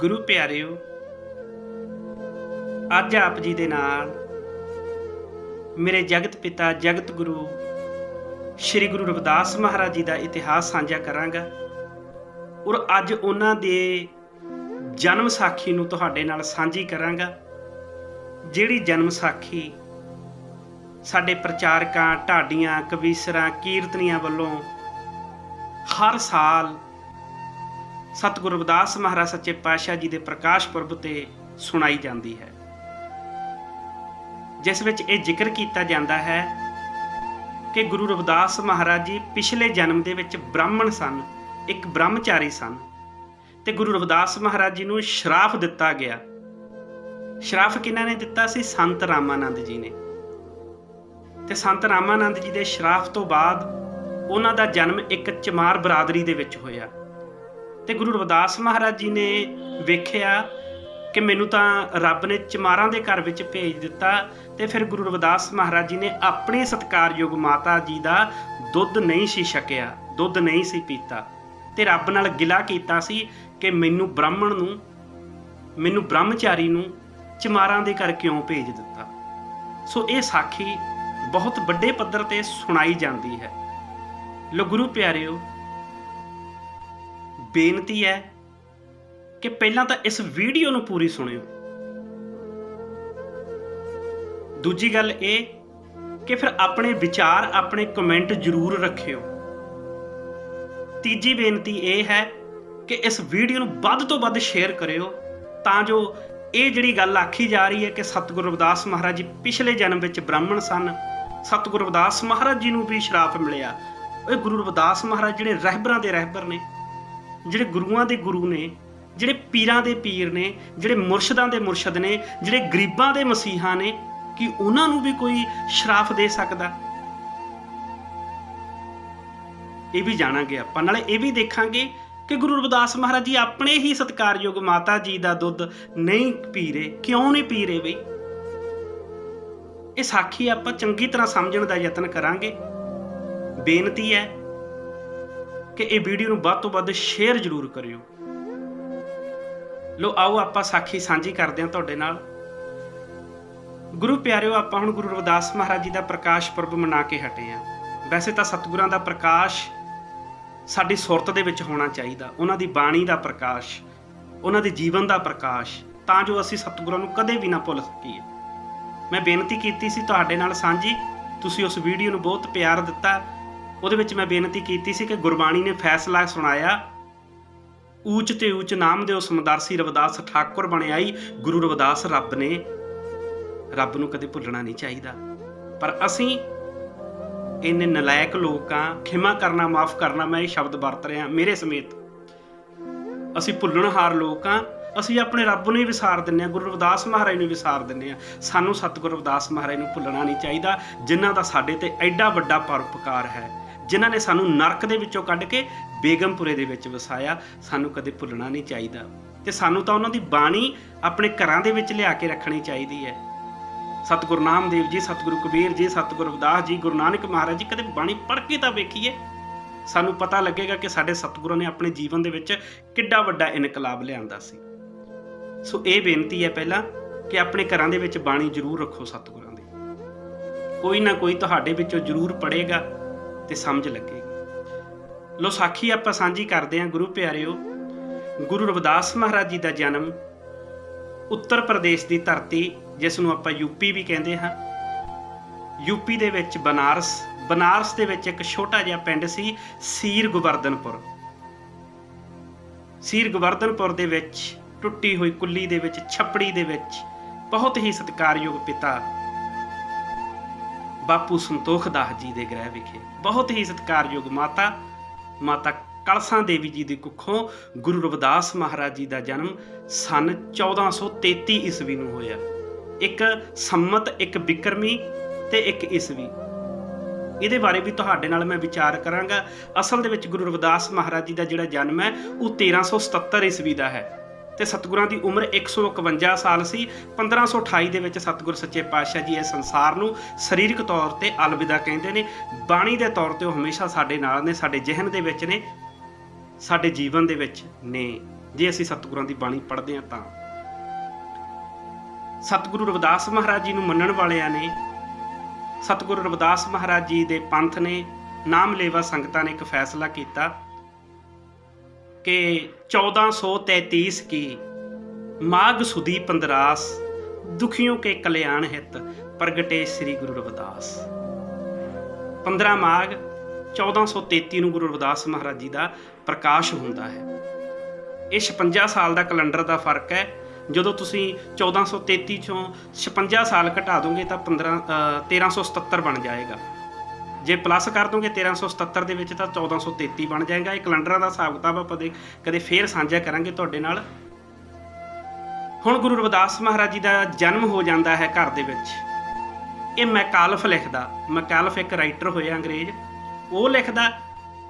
ਗੁਰੂ ਪਿਆਰਿਓ, ਅੱਜ ਆਪ ਜੀ ਦੇ ਨਾਲ ਮੇਰੇ ਜਗਤ ਪਿਤਾ, ਜਗਤ ਗੁਰੂ ਸ੍ਰੀ ਗੁਰੂ ਰਵਿਦਾਸ ਮਹਾਰਾਜ ਜੀ ਦਾ ਇਤਿਹਾਸ ਸਾਂਝਾ ਕਰਾਂਗਾ ਔਰ ਅੱਜ ਉਹਨਾਂ ਦੇ ਜਨਮ ਸਾਖੀ ਨੂੰ ਤੁਹਾਡੇ ਨਾਲ ਸਾਂਝੀ ਕਰਾਂਗਾ, ਜਿਹੜੀ ਜਨਮ ਸਾਖੀ ਸਾਡੇ ਪ੍ਰਚਾਰਕਾਂ, ਢਾਡੀਆਂ, ਕਵੀਸਰਾਂ, ਕੀਰਤਨੀਆਂ ਵੱਲੋਂ ਹਰ ਸਾਲ ਸਤਿਗੁਰੂ ਰਵਿਦਾਸ ਮਹਾਰਾਜ ਸੱਚੇ ਪਾਤਸ਼ਾਹ ਜੀ ਦੇ ਪ੍ਰਕਾਸ਼ ਪੁਰਬ ਤੇ ਸੁਣਾਈ ਜਾਂਦੀ ਹੈ। ਜਿਸ ਵਿੱਚ ਇਹ ਜ਼ਿਕਰ ਕੀਤਾ ਜਾਂਦਾ ਹੈ ਕਿ ਗੁਰੂ ਰਵਿਦਾਸ ਮਹਾਰਾਜ ਜੀ ਪਿਛਲੇ ਜਨਮ ਦੇ ਵਿੱਚ ਬ੍ਰਾਹਮਣ ਸਨ, ਇੱਕ ਬ੍ਰਹਮਚਾਰੀ ਸਨ ਤੇ ਗੁਰੂ ਰਵਿਦਾਸ ਮਹਾਰਾਜ ਜੀ ਨੂੰ ਸ਼ਰਾਫ ਦਿੱਤਾ ਗਿਆ। ਸ਼ਰਾਫ ਕਿਹਨਾਂ ਨੇ ਦਿੱਤਾ ਸੀ? ਸੰਤ ਰਾਮਾਨੰਦ ਜੀ ਨੇ। ਤੇ ਸੰਤ ਰਾਮਾਨੰਦ ਜੀ ਦੇ ਸ਼ਰਾਫ ਤੋਂ ਬਾਅਦ ਉਹਨਾਂ ਦਾ ਜਨਮ ਇੱਕ ਚਮਾਰ ਬਰਾਦਰੀ ਦੇ ਵਿੱਚ ਹੋਇਆ। ਤੇ ਗੁਰੂ ਰਵਿਦਾਸ ਮਹਾਰਾਜ ਜੀ ਨੇ ਵੇਖਿਆ ਕਿ ਮੈਨੂੰ ਤਾਂ ਰੱਬ ਨੇ ਚਮਾਰਾਂ ਦੇ ਘਰ ਵਿੱਚ ਭੇਜ ਦਿੱਤਾ ਤੇ ਫਿਰ ਗੁਰੂ ਰਵਿਦਾਸ ਮਹਾਰਾਜ ਜੀ ਨੇ ਆਪਣੇ ਸਤਕਾਰਯੋਗ ਮਾਤਾ ਜੀ ਦਾ ਦੁੱਧ ਨਹੀਂ ਸੀ ਛਕਿਆ, ਦੁੱਧ ਨਹੀਂ ਸੀ ਪੀਤਾ ਤੇ ਰੱਬ ਨਾਲ ਗਿਲਾ ਕੀਤਾ ਸੀ ਕਿ ਮੈਨੂੰ ਬ੍ਰਾਹਮਣ ਨੂੰ, ਮੈਨੂੰ ਬ੍ਰਹਮਚਾਰੀ ਨੂੰ ਚਮਾਰਾਂ ਦੇ ਘਰ ਕਿਉਂ ਭੇਜ ਦਿੱਤਾ। ਸੋ ਇਹ ਸਾਖੀ ਬਹੁਤ ਵੱਡੇ ਪੱਧਰ ਤੇ ਸੁਣਾਈ ਜਾਂਦੀ ਹੈ। ਲੋ ਗੁਰੂ ਪਿਆਰਿਓ ਬੇਨਤੀ ਹੈ ਕਿ ਪਹਿਲਾਂ ਤਾਂ ਇਸ ਵੀਡੀਓ ਨੂੰ ਪੂਰੀ ਸੁਣਿਓ। ਦੂਜੀ ਗੱਲ ਇਹ ਕਿ ਫਿਰ ਆਪਣੇ ਵਿਚਾਰ, ਆਪਣੇ ਕਮੈਂਟ ਜ਼ਰੂਰ ਰੱਖਿਓ। ਤੀਜੀ ਬੇਨਤੀ ਇਹ ਹੈ ਕਿ ਇਸ ਵੀਡੀਓ ਨੂੰ ਵੱਧ ਤੋਂ ਵੱਧ ਸ਼ੇਅਰ ਕਰਿਓ ਤਾਂ ਜੋ ਇਹ ਜਿਹੜੀ ਗੱਲ ਆਖੀ ਜਾ ਰਹੀ ਹੈ ਕਿ ਸਤਿਗੁਰੂ ਰਵਿਦਾਸ ਮਹਾਰਾਜ ਜੀ ਪਿਛਲੇ ਜਨਮ ਵਿੱਚ ਬ੍ਰਾਹਮਣ ਸਨ, ਸਤਿਗੁਰੂ ਰਵਿਦਾਸ ਮਹਾਰਾਜ ਜੀ ਨੂੰ ਵੀ ਸ਼ਰਾਫ ਮਿਲਿਆ। ਇਹ ਗੁਰੂ ਰਵਿਦਾਸ ਮਹਾਰਾਜ ਜਿਹੜੇ ਰਹਿਬਰਾਂ ਦੇ ਰਹਿਬਰ ਨੇ ਜਿਹੜੇ ਗੁਰੂਆਂ ਦੇ ਗੁਰੂ ਨੇ, ਜਿਹੜੇ ਪੀਰਾਂ ਦੇ ਪੀਰ ਨੇ, ਜਿਹੜੇ ਮੁਰਸ਼ਿਦਾਂ ਦੇ ਮੁਰਸ਼ਿਦ ਨੇ, ਜਿਹੜੇ ਗਰੀਬਾਂ ਦੇ ਮਸੀਹਾ ਨੇ, ਕਿ ਉਹਨਾਂ ਨੂੰ ਵੀ ਕੋਈ ਸ਼ਰਾਫ ਦੇ ਸਕਦਾ? ਇਹ ਵੀ ਜਾਣਾਂਗੇ ਆਪਾਂ। ਨਾਲੇ ਇਹ ਵੀ ਦੇਖਾਂਗੇ ਕਿ ਗੁਰੂ ਰਵਿਦਾਸ ਮਹਾਰਾਜ ਜੀ ਆਪਣੇ ਹੀ ਸਤਕਾਰਯੋਗ ਮਾਤਾ ਜੀ ਦਾ ਦੁੱਧ ਨਹੀਂ ਪੀ ਰਹੇ ਕਿਉਂ ਨਹੀਂ ਪੀ ਰਹੇ ਬਈ? ਇਹ ਸਾਖੀ ਆਪਾਂ ਚੰਗੀ ਤਰ੍ਹਾਂ ਸਮਝਣ ਦਾ ਯਤਨ ਕਰਾਂਗੇ। ਬੇਨਤੀ ਹੈ ਕਿ ਇਹ ਵੀਡੀਓ ਨੂੰ ਵੱਧ ਤੋਂ ਵੱਧ ਸ਼ੇਅਰ ਜ਼ਰੂਰ ਕਰਿਓ। ਲੋ, ਆਓ ਆਪਾਂ ਸਾਖੀ ਸਾਂਝੀ ਕਰਦੇ ਹਾਂ ਤੁਹਾਡੇ ਨਾਲ। ਗੁਰੂ ਪਿਆਰਿਓ, ਆਪਾਂ ਹੁਣ ਗੁਰੂ ਰਵਿਦਾਸ ਮਹਾਰਾਜ ਜੀ ਦਾ ਪ੍ਰਕਾਸ਼ ਪੁਰਬ ਮਨਾ ਕੇ ਹਟੇ ਆ ਵੈਸੇ ਤਾਂ ਸਤਿਗੁਰਾਂ ਦਾ ਪ੍ਰਕਾਸ਼ ਸਾਡੀ ਸੁਰਤ ਦੇ ਵਿੱਚ ਹੋਣਾ ਚਾਹੀਦਾ। ਉਹਨਾਂ ਦੀ ਬਾਣੀ ਦਾ ਪ੍ਰਕਾਸ਼, ਉਹਨਾਂ ਦੇ ਜੀਵਨ ਦਾ ਪ੍ਰਕਾਸ਼, ਤਾਂ ਜੋ ਅਸੀਂ ਸਤਿਗੁਰਾਂ ਨੂੰ ਕਦੇ ਵੀ ਨਾ ਭੁੱਲ ਸਕੀਏ। ਮੈਂ ਬੇਨਤੀ ਕੀਤੀ ਸੀ ਤੁਹਾਡੇ ਨਾਲ ਸਾਂਝੀ, ਤੁਸੀਂ ਉਸ ਵੀਡੀਓ ਨੂੰ ਬਹੁਤ ਪਿਆਰ ਦਿੱਤਾ। ਉਹਦੇ ਵਿੱਚ ਮੈਂ ਬੇਨਤੀ ਕੀਤੀ ਸੀ ਕਿ ਗੁਰਬਾਣੀ ਨੇ ਫੈਸਲਾ ਸੁਣਾਇਆ। ਊਚ ਤੇ ਊਚ ਨਾਮ ਦੇ ਉਸ ਮਦਰਸੀ ਰਵਿਦਾਸ ਠਾਕੁਰ ਬਣਿਆਈ ਗੁਰੂ ਰਵਿਦਾਸ ਰੱਬ ਨੇ। ਰੱਬ ਨੂੰ ਕਦੇ ਭੁੱਲਣਾ ਨਹੀਂ ਚਾਹੀਦਾ। ਪਰ ਅਸੀਂ ਇੰਨੇ ਨਲਾਇਕ ਲੋਕਾਂ ਖਿਮਾ ਕਰਨਾ, ਮਾਫ ਕਰਨਾ, ਮੈਂ ਇਹ ਸ਼ਬਦ ਵਰਤ ਰਿਹਾ ਮੇਰੇ ਸਮੇਤ। ਅਸੀਂ ਭੁੱਲਣਹਾਰ ਲੋਕਾਂ ਅਸੀਂ ਆਪਣੇ ਰੱਬ ਨੂੰ ਹੀ ਵਿਸਾਰ ਦਿੰਨੇ ਆ, ਗੁਰੂ ਰਵਿਦਾਸ ਮਹਾਰਾਜ ਨੂੰ ਵਿਸਾਰ ਦਿੰਨੇ ਆ। ਸਾਨੂੰ ਸਤਿਗੁਰੂ ਰਵਿਦਾਸ ਮਹਾਰਾਜ ਨੂੰ ਭੁੱਲਣਾ ਨਹੀਂ ਚਾਹੀਦਾ, ਜਿਨ੍ਹਾਂ ਦਾ ਸਾਡੇ ਤੇ ਐਡਾ ਵੱਡਾ ਪਰਉਪਕਾਰ ਹੈ। ਜਿਨ੍ਹਾਂ ਨੇ ਸਾਨੂੰ ਨਰਕ ਦੇ ਵਿੱਚੋਂ ਕੱਢ ਕੇ ਬੇਗਮਪੁਰੇ ਦੇ ਵਿੱਚ ਵਸਾਇਆ, ਸਾਨੂੰ ਕਦੇ ਭੁੱਲਣਾ ਨਹੀਂ ਚਾਹੀਦਾ। ਤੇ ਸਾਨੂੰ ਤਾਂ ਉਹਨਾਂ ਦੀ ਬਾਣੀ ਆਪਣੇ ਘਰਾਂ ਦੇ ਵਿੱਚ ਲਿਆ ਕੇ ਰੱਖਣੀ ਚਾਹੀਦੀ ਹੈ। ਸਤਿਗੁਰੂ ਨਾਮਦੇਵ ਜੀ, ਸਤਿਗੁਰੂ ਕਬੀਰ ਜੀ, ਸਤਿਗੁਰੂ ਰਵਿਦਾਸ ਜੀ, ਗੁਰੂ ਨਾਨਕ ਮਹਾਰਾਜ ਜੀ, ਕਦੇ ਬਾਣੀ ਪੜ੍ਹ ਕੇ ਤਾਂ ਵੇਖੀਏ। ਸਾਨੂੰ ਪਤਾ ਲੱਗੇਗਾ ਕਿ ਸਾਡੇ ਸਤਿਗੁਰਾਂ ਨੇ ਆਪਣੇ ਜੀਵਨ ਦੇ ਵਿੱਚ ਕਿੱਡਾ ਵੱਡਾ ਇਨਕਲਾਬ ਲਿਆਂਦਾ ਸੀ। ਸੋ ਇਹ ਬੇਨਤੀ ਹੈ ਪਹਿਲਾਂ ਕਿ ਆਪਣੇ ਘਰਾਂ ਦੇ ਵਿੱਚ ਬਾਣੀ ਜ਼ਰੂਰ ਰੱਖੋ ਸਤਿਗੁਰਾਂ ਦੀ। ਕੋਈ ਨਾ ਕੋਈ ਤੁਹਾਡੇ ਵਿੱਚੋਂ ਜ਼ਰੂਰ ਪੜੇਗਾ ਤੇ ਸਮਝ ਲੱਗੇ। ਲੋ ਸਾਖੀ, ਆਪਾਂ ਸਾਂਝੀ ਕਰਦੇ ਹਾਂ, ਗੁਰੂ ਪਿਆਰਿਓ। ਗੁਰੂ ਰਵਿਦਾਸ ਮਹਾਰਾਜ ਜੀ ਦਾ ਜਨਮ ਉੱਤਰ ਪ੍ਰਦੇਸ਼ ਦੀ ਧਰਤੀ, ਜਿਸ ਨੂੰ ਆਪਾਂ ਯੂਪੀ ਵੀ ਕਹਿੰਦੇ ਹਾਂ। ਯੂਪੀ ਦੇ ਵਿੱਚ ਬਨਾਰਸ ਬਨਾਰਸ ਦੇ ਵਿੱਚ ਇੱਕ ਛੋਟਾ ਜਿਹਾ ਪਿੰਡ ਸੀ ਸੀਰ ਗੋਵਰਧਨਪੁਰ ਸੀਰ ਗੋਵਰਧਨਪੁਰ ਦੇ ਵਿੱਚ ਟੁੱਟੀ ਹੋਈ ਕੁੱਲੀ ਦੇ ਵਿੱਚ, ਛੱਪੜੀ ਦੇ ਵਿੱਚ ਬਹੁਤ ਹੀ ਸਤਿਕਾਰਯੋਗ ਪਿਤਾ ਬਾਪੂ ਸੰਤੋਖ ਦਾਸ ਜੀ ਦੇ ਗ੍ਰਹਿ ਵਿਖੇ। ਬਹੁਤ ਹੀ ਸਤਿਕਾਰਯੋਗ ਮਾਤਾ ਮਾਤਾ ਕਲਸਾਂ ਦੇਵੀ ਜੀ ਦੀ ਕੁੱਖੋਂ ਗੁਰੂ ਰਵਿਦਾਸ ਮਹਾਰਾਜ ਜੀ ਦਾ ਜਨਮ ਸਨ 1433 ਈਸਵੀ ਨੂੰ ਹੋਇਆ। ਇੱਕ ਸੰਮਤ, ਇੱਕ ਬਿਕਰਮੀ ਤੇ ਇੱਕ ਈਸਵੀ। ਇਹਦੇ ਬਾਰੇ ਵੀ ਤੁਹਾਡੇ ਨਾਲ ਮੈਂ ਵਿਚਾਰ ਕਰਾਂਗਾ। ਅਸਲ ਦੇ ਵਿੱਚ ਗੁਰੂ ਰਵਿਦਾਸ ਮਹਾਰਾਜ ਜੀ ਦਾ ਜਿਹੜਾ ਜਨਮ ਹੈ, ਉਹ 1377 ਈਸਵੀ ਦਾ ਹੈ। ਤੇ ਸਤਿਗੁਰਾਂ ਦੀ ਉਮਰ 151 ਸਾਲ ਸੀ। 1528 ਦੇ ਵਿੱਚ ਸਤਿਗੁਰ ਸੱਚੇ ਪਾਤਸ਼ਾਹ ਜੀ ਇਸ ਸੰਸਾਰ ਨੂੰ ਸਰੀਰਕ ਤੌਰ ਤੇ ਅਲਵਿਦਾ ਕਹਿੰਦੇ ਨੇ। ਬਾਣੀ ਦੇ ਤੌਰ ਤੇ ਉਹ ਹਮੇਸ਼ਾ ਸਾਡੇ ਨਾਲ ਨੇ, ਸਾਡੇ ਜ਼ਿਹਨ ਦੇ ਵਿੱਚ ਨੇ, ਸਾਡੇ ਜੀਵਨ ਦੇ ਵਿੱਚ ਨੇ। ਜੇ ਅਸੀਂ ਸਤਿਗੁਰਾਂ ਦੀ ਬਾਣੀ ਪੜ੍ਹਦੇ ਹਾਂ ਤਾਂ। ਸਤਿਗੁਰੂ ਰਵਿਦਾਸ ਮਹਾਰਾਜ ਜੀ ਨੂੰ ਮੰਨਣ ਵਾਲਿਆਂ ਨੇ, ਸਤਿਗੁਰੂ ਰਵਿਦਾਸ ਮਹਾਰਾਜ ਜੀ ਦੇ ਪੰਥ ਨੇ ਨਾਮ ਲੇਵਾ ਸੰਗਤਾਂ ਨੇ ਇੱਕ ਫੈਸਲਾ ਕੀਤਾ। ਕਿ 1433 ਕੀ ਮਾਘ ਸੁਦੀ ਪੰਦਰਾਸ ਦੁਖੀਆਂ ਕੇ ਕਲਿਆਣ ਹਿਤ ਪ੍ਰਗਟੇ ਸ੍ਰੀ ਗੁਰੂ ਰਵਿਦਾਸ। 15 ਮਾਘ 1433 ਨੂੰ ਗੁਰੂ ਰਵਿਦਾਸ ਮਹਾਰਾਜ ਜੀ ਦਾ ਪ੍ਰਕਾਸ਼ ਹੁੰਦਾ ਹੈ। ਇਹ 56 ਸਾਲ ਦਾ ਕੈਲੰਡਰ ਦਾ ਫ਼ਰਕ ਹੈ। ਜਦੋਂ ਤੁਸੀਂ 1433 ਚੋਂ 56 ਸਾਲ ਘਟਾ ਦੋਗੇ ਤਾਂ 15 ਅ, 1377 ਬਣ ਜਾਏਗਾ। ਜੇ ਪਲੱਸ ਕਰ ਦੋਗੇ 1377 ਦੇ ਵਿੱਚ ਤਾਂ 1433 ਬਣ ਜਾਏਗਾ। ਇਹ ਕੈਲੰਡਰਾਂ ਦਾ ਹਿਸਾਬ ਕਿਤਾਬ ਆਪਾਂ ਦੇ ਕਦੇ ਫੇਰ ਸਾਂਝਾ ਕਰਾਂਗੇ ਤੁਹਾਡੇ ਨਾਲ। ਹੁਣ ਗੁਰੂ ਰਵਿਦਾਸ ਮਹਾਰਾਜ ਜੀ ਦਾ ਜਨਮ ਹੋ ਜਾਂਦਾ ਹੈ ਘਰ ਦੇ ਵਿੱਚ। ਇਹ ਮੈਕਾਲਫ ਲਿਖਦਾ। ਮੈਕਾਲਫ ਇੱਕ ਰਾਈਟਰ ਹੋਇਆ ਅੰਗਰੇਜ਼। ਉਹ ਲਿਖਦਾ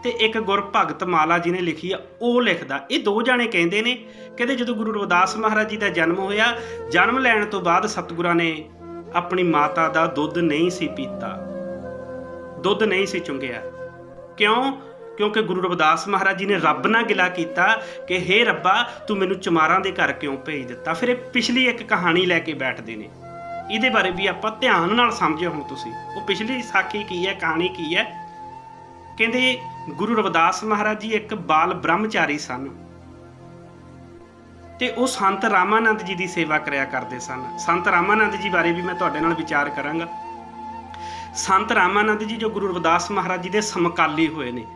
ਤੇ ਇੱਕ ਗੁਰਭਗਤ ਮਾਲਾ ਜੀ ਨੇ ਲਿਖੀ ਆ, ਉਹ ਲਿਖਦਾ। ਇਹ ਦੋ ਜਾਣੇ ਕਹਿੰਦੇ ਨੇ ਕਹਿੰਦੇ ਜਦੋਂ ਗੁਰੂ ਰਵਿਦਾਸ ਮਹਾਰਾਜ ਜੀ ਦਾ ਜਨਮ ਹੋਇਆ, ਜਨਮ ਲੈਣ ਤੋਂ ਬਾਅਦ ਸਤਿਗੁਰਾਂ ਨੇ ਆਪਣੀ ਮਾਤਾ ਦਾ ਦੁੱਧ ਨਹੀਂ ਸੀ ਪੀਤਾ। ਦੁੱਧ ਨਹੀਂ ਸੀ ਚੁੰਗਿਆ। ਕਿਉਂ? ਕਿਉਂਕਿ ਗੁਰੂ ਰਵਿਦਾਸ ਮਹਾਰਾਜ ਜੀ ਨੇ ਰੱਬ ਨਾਲ ਗਿਲਾ ਕੀਤਾ ਕਿ, ਹੇ ਰੱਬਾ, ਤੂੰ ਮੈਨੂੰ ਚਮਾਰਾਂ ਦੇ ਘਰ ਕਿਉਂ ਭੇਜ ਦਿੱਤਾ? ਫਿਰ ਇਹ ਪਿਛਲੀ ਇੱਕ ਕਹਾਣੀ ਲੈ ਕੇ ਬੈਠਦੇ ਨੇ। ਇਹਦੇ ਬਾਰੇ ਵੀ ਆਪਾਂ ਧਿਆਨ ਨਾਲ ਸਮਝਿਓ ਹੁਣ ਤੁਸੀਂ। ਉਹ ਪਿਛਲੀ ਸਾਖੀ ਕੀ ਹੈ, ਕਹਾਣੀ ਕੀ ਹੈ? ਕਹਿੰਦੇ, ਗੁਰੂ ਰਵਿਦਾਸ ਮਹਾਰਾਜ ਜੀ ਇੱਕ ਬਾਲ ਬ੍ਰਹਮਚਾਰੀ ਸਨ ਤੇ ਉਹ ਸੰਤ ਰਾਮਾਨੰਦ ਜੀ ਦੀ ਸੇਵਾ ਕਰਿਆ ਕਰਦੇ ਸਨ। ਸੰਤ ਰਾਮਾਨੰਦ ਜੀ ਬਾਰੇ ਵੀ ਮੈਂ ਤੁਹਾਡੇ ਨਾਲ ਵਿਚਾਰ ਕਰਾਂਗਾ। ਸੰਤ ਰਾਮਾਨੰਦ ਜੀ ਜੋ ਗੁਰੂ ਰਵਿਦਾਸ ਮਹਾਰਾਜ ਜੀ ਦੇ ਸਮਕਾਲੀ ਹੋਏ ਨੇ,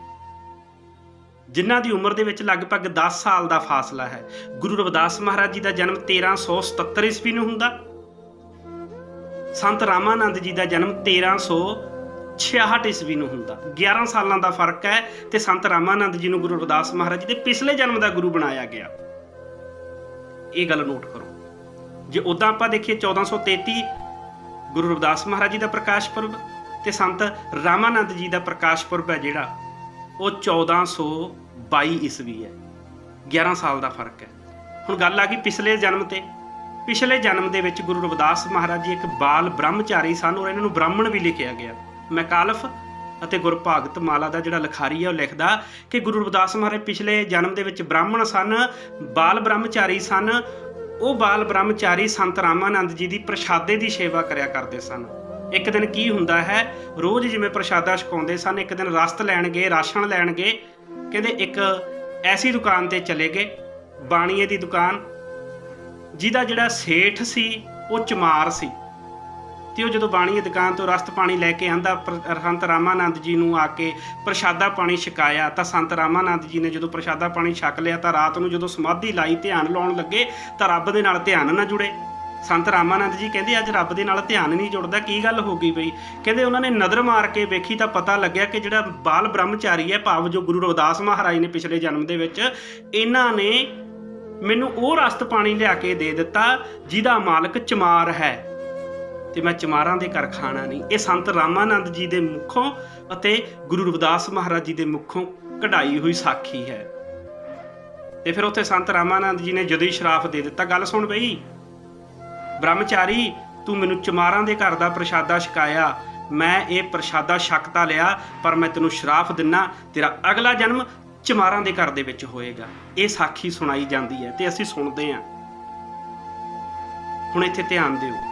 ਜਿਨ੍ਹਾਂ ਦੀ ਉਮਰ ਦੇ ਵਿੱਚ ਲਗਭਗ 10 ਸਾਲ ਦਾ ਫਾਸਲਾ ਹੈ। ਗੁਰੂ ਰਵਿਦਾਸ ਮਹਾਰਾਜ ਜੀ ਦਾ ਜਨਮ 1377 ਈਸਵੀ ਨੂੰ ਹੁੰਦਾ। ਸੰਤ ਰਾਮਾਨੰਦ ਜੀ ਦਾ ਜਨਮ 1366 ਈਸਵੀ ਨੂੰ ਹੁੰਦਾ। 11 ਸਾਲਾਂ ਦਾ ਫ਼ਰਕ ਹੈ ਤੇ ਸੰਤ ਰਾਮਾਨੰਦ ਜੀ ਨੂੰ ਗੁਰੂ ਰਵਿਦਾਸ ਮਹਾਰਾਜ ਜੀ ਦੇ ਪਿਛਲੇ ਜਨਮ ਦਾ ਗੁਰੂ ਬਣਾਇਆ ਗਿਆ। ਇਹ ਗੱਲ ਨੋਟ ਕਰੋ। ਜੇ ਉਦਾਂ ਆਪਾਂ ਦੇਖੀਏ 1433 ਗੁਰੂ ਰਵਿਦਾਸ ਮਹਾਰਾਜ ਜੀ ਦਾ ਪ੍ਰਕਾਸ਼ ਪੁਰਬ ਤੇ ਸੰਤ ਰਾਮਾਨੰਦ ਜੀ ਦਾ ਪ੍ਰਕਾਸ਼ ਪੁਰਬ ਹੈ ਜਿਹੜਾ, ਉਹ 1422 ਈਸਵੀ ਹੈ। 11 ਸਾਲ ਦਾ ਫ਼ਰਕ ਹੈ। ਹੁਣ ਗੱਲ ਆ ਗਈ ਪਿਛਲੇ ਜਨਮ ਤੇ। ਪਿਛਲੇ ਜਨਮ ਦੇ ਵਿੱਚ ਗੁਰੂ ਰਵਿਦਾਸ ਮਹਾਰਾਜ ਜੀ ਇੱਕ ਬਾਲ ਬ੍ਰਹਮਚਾਰੀ ਸਨ ਔਰ ਇਹਨਾਂ ਨੂੰ ਬ੍ਰਾਹਮਣ ਵੀ ਲਿਖਿਆ ਗਿਆ। ਮੈਕਾਲਫ ਅਤੇ ਗੁਰਭਾਗਤ ਮਾਲਾ ਦਾ ਜਿਹੜਾ ਲਖਾਰੀ ਹੈ, ਉਹ ਲਿਖਦਾ ਕਿ ਗੁਰੂ ਰਵਿਦਾਸ ਮਹਾਰਾਜ ਪਿਛਲੇ ਜਨਮ ਦੇ ਵਿੱਚ ਬ੍ਰਾਹਮਣ ਸਨ, ਬਾਲ ਬ੍ਰਹਮਚਾਰੀ ਸਨ ਉਹ ਬਾਲ ਬ੍ਰਹਮਚਾਰੀ ਸੰਤ ਰਾਮਾਨੰਦ ਜੀ ਦੀ ਪ੍ਰਸ਼ਾਦੇ ਦੀ ਸੇਵਾ ਕਰਿਆ ਕਰਦੇ ਸਨ। ਇੱਕ ਦਿਨ ਕੀ ਹੁੰਦਾ ਹੈ, ਰੋਜ਼ ਜਿਵੇਂ ਪ੍ਰਸ਼ਾਦਾ ਛਕਾਉਂਦੇ ਸਨ, ਇੱਕ ਦਿਨ ਰਸਤ ਲੈਣਗੇ, ਰਾਸ਼ਨ ਲੈਣਗੇ, ਕਹਿੰਦੇ ਇੱਕ ਐਸੀ ਦੁਕਾਨ ਤੇ ਚਲੇ ਗਏ, ਬਾਣੀਏ ਦੀ ਦੁਕਾਨ। ਜਿਹਦਾ ਜਿਹੜਾ ਸੇਠ ਸੀ, ਉਹ ਚਮਾਰ ਸੀ। ਤੇ ਉਹ ਜਦੋਂ ਬਾਣੀਏ ਦੁਕਾਨ ਤੋਂ ਰਸਤ ਪਾਣੀ ਲੈ ਕੇ ਆਂਦਾ ਸੰਤ ਰਾਮਾਨੰਦ ਜੀ ਨੂੰ ਆ ਕੇ ਪ੍ਰਸ਼ਾਦਾ ਪਾਣੀ ਛਕਾਇਆ, ਤਾਂ ਸੰਤ ਰਾਮਾਨੰਦ ਜੀ ਨੇ ਜਦੋਂ ਪ੍ਰਸ਼ਾਦਾ ਪਾਣੀ ਛਕ ਲਿਆ, ਤਾਂ ਰਾਤ ਨੂੰ ਜਦੋਂ ਸਮਾਧੀ ਲਾਈ ਧਿਆਨ ਲਾਉਣ ਲੱਗੇ, ਤਾਂ ਰੱਬ ਦੇ ਨਾਲ ਧਿਆਨ ਨਾ ਜੁੜੇ। ਸੰਤ ਰਾਮਾਨੰਦ ਜੀ ਕਹਿੰਦੇ, ਅੱਜ ਰੱਬ ਦੇ ਨਾਲ ਧਿਆਨ ਨਹੀਂ ਜੁੜਦਾ, ਕੀ ਗੱਲ ਹੋ ਗਈ ਬਈ? ਕਹਿੰਦੇ, ਉਹਨਾਂ ਨੇ ਨਜ਼ਰ ਮਾਰ ਕੇ ਵੇਖੀ, ਤਾਂ ਪਤਾ ਲੱਗਿਆ ਕਿ ਜਿਹੜਾ ਬਾਲ ਬ੍ਰਹਮਚਾਰੀ ਹੈ, ਭਾਵ ਜੋ ਗੁਰੂ ਰਵਿਦਾਸ ਮਹਾਰਾਜ ਨੇ ਪਿਛਲੇ ਜਨਮ ਦੇ ਵਿੱਚ, ਇਹਨਾਂ ਨੇ ਮੈਨੂੰ ਉਹ ਰਸਤ ਪਾਣੀ ਲਿਆ ਕੇ ਦੇ ਦਿੱਤਾ, ਜਿਹਦਾ ਮਾਲਕ ਚਮਾਰ ਹੈ। ਤੇ ਮੈਂ ਚਮਾਰਾਂ ਦੇ ਘਰ ਖਾਣਾ ਨਹੀਂ। ਇਹ ਸੰਤ ਰਾਮਾਨੰਦ ਜੀ ਦੇ ਮੁਖੋਂ ਅਤੇ ਗੁਰੂ ਰਵਿਦਾਸ ਮਹਾਰਾਜ ਜੀ ਦੇ ਮੁਖੋਂ ਕਢਾਈ ਹੋਈ ਸਾਖੀ ਹੈ। ਤੇ ਫਿਰ ਉੱਥੇ ਸੰਤ ਰਾਮਾਨੰਦ ਜੀ ਨੇ ਜਦੋਂ ਹੀ ਸ਼ਰਾਫ ਦੇ ਦਿੱਤਾ, ਗੱਲ ਸੁਣ ਬਈ। ਬ੍ਰਹਮਚਾਰੀ, ਤੂੰ ਮੈਨੂੰ ਚਮਾਰਾਂ ਦੇ ਘਰ ਦਾ ਪ੍ਰਸ਼ਾਦਾ ਛਕਾਇਆ। ਮੈਂ ਇਹ ਪ੍ਰਸ਼ਾਦਾ ਛਕ ਤਾਂ ਲਿਆ, ਪਰ ਮੈਂ ਤੈਨੂੰ ਸ਼ਰਾਫ ਦਿੰਨਾ, ਤੇਰਾ ਅਗਲਾ ਜਨਮ ਚਮਾਰਾਂ ਦੇ ਘਰ ਦੇ ਵਿੱਚ ਹੋਏਗਾ। ਇਹ ਸਾਖੀ ਸੁਣਾਈ ਜਾਂਦੀ ਹੈ ਤੇ ਅਸੀਂ ਸੁਣਦੇ ਹਾਂ। ਹੁਣ ਇੱਥੇ ਧਿਆਨ ਦਿਓ।